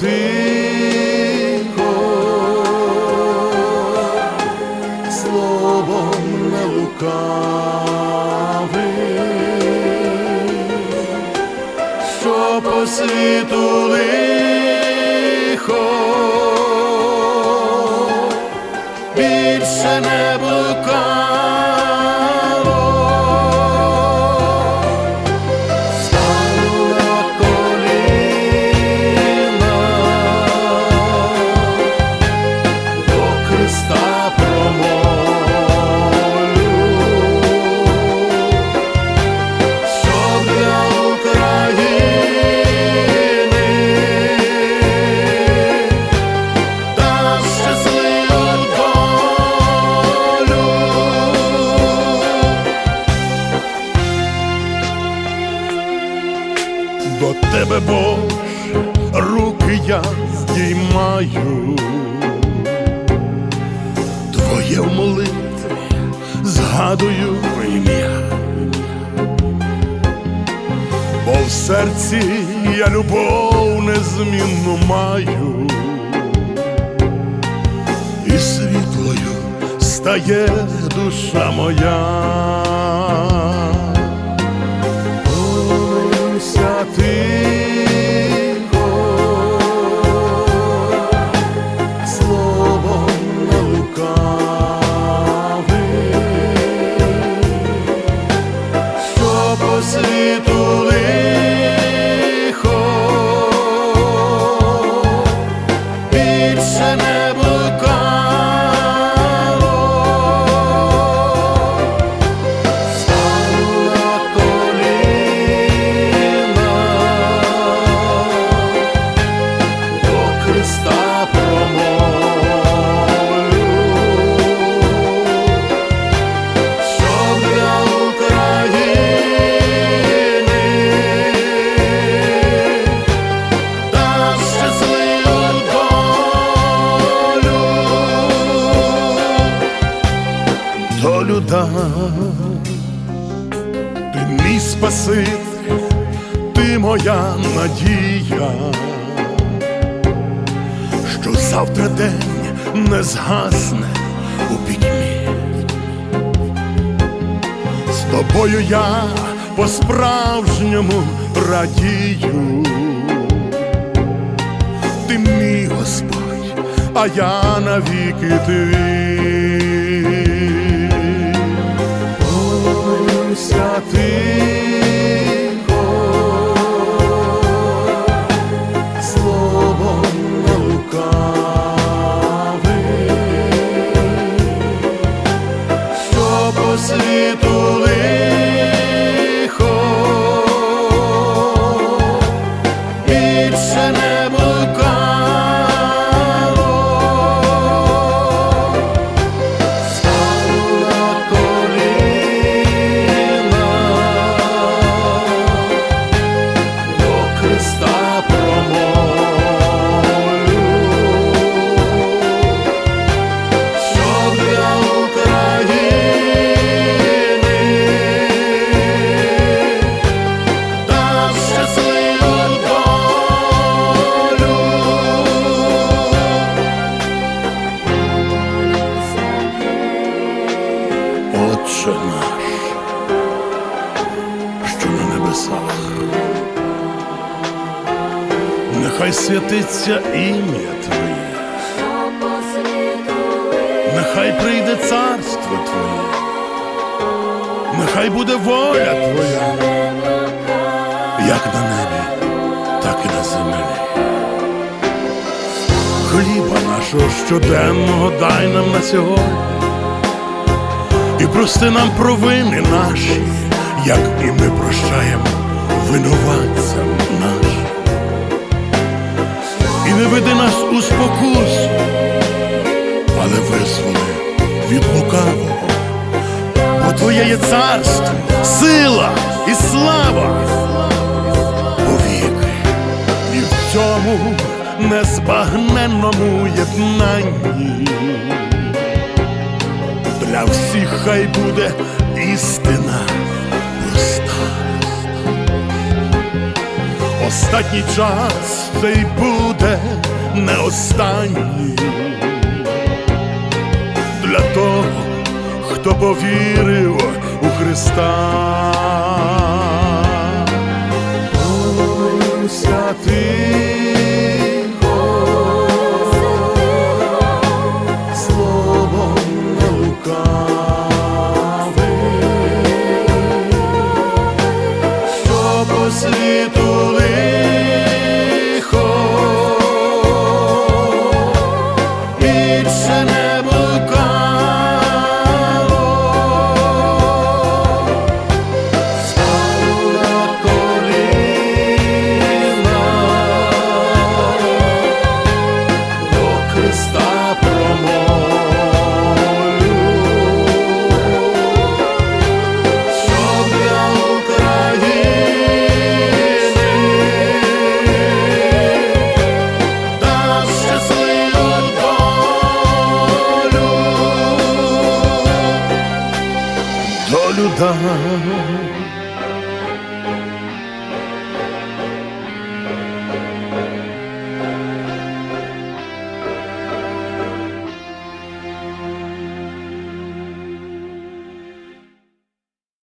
тихо, словом не лукавий, що по світу лихо здіймаю, Твоє в молитві згадую ім'я, бо в серці я любов незмінну маю, і світлою стає душа моя. Світу Дав ти мій Спаситель, ти моя надія, що завтра день не згасне у пітьмі. З тобою я по-справжньому радію. Ти мій Господь, а я навіки твій. Тихо, Отче наш, що на небесах, нехай святиться ім'я Твоє, нехай прийде царство Твоє, нехай буде воля Твоя, як на небі, так і на землі. Хліба нашого щоденного дай нам на сьогодні і прости нам провини наші, як і ми прощаємо винуватцям нашим. І не веди нас у спокусу, але визволи від лукавого, бо Твоє є царство, сила і слава повіки, і в цьому незбагненному єднанні для всіх хай буде істина проста. Останній час цей буде не останній для того, хто повірив у Христа. Молюся done.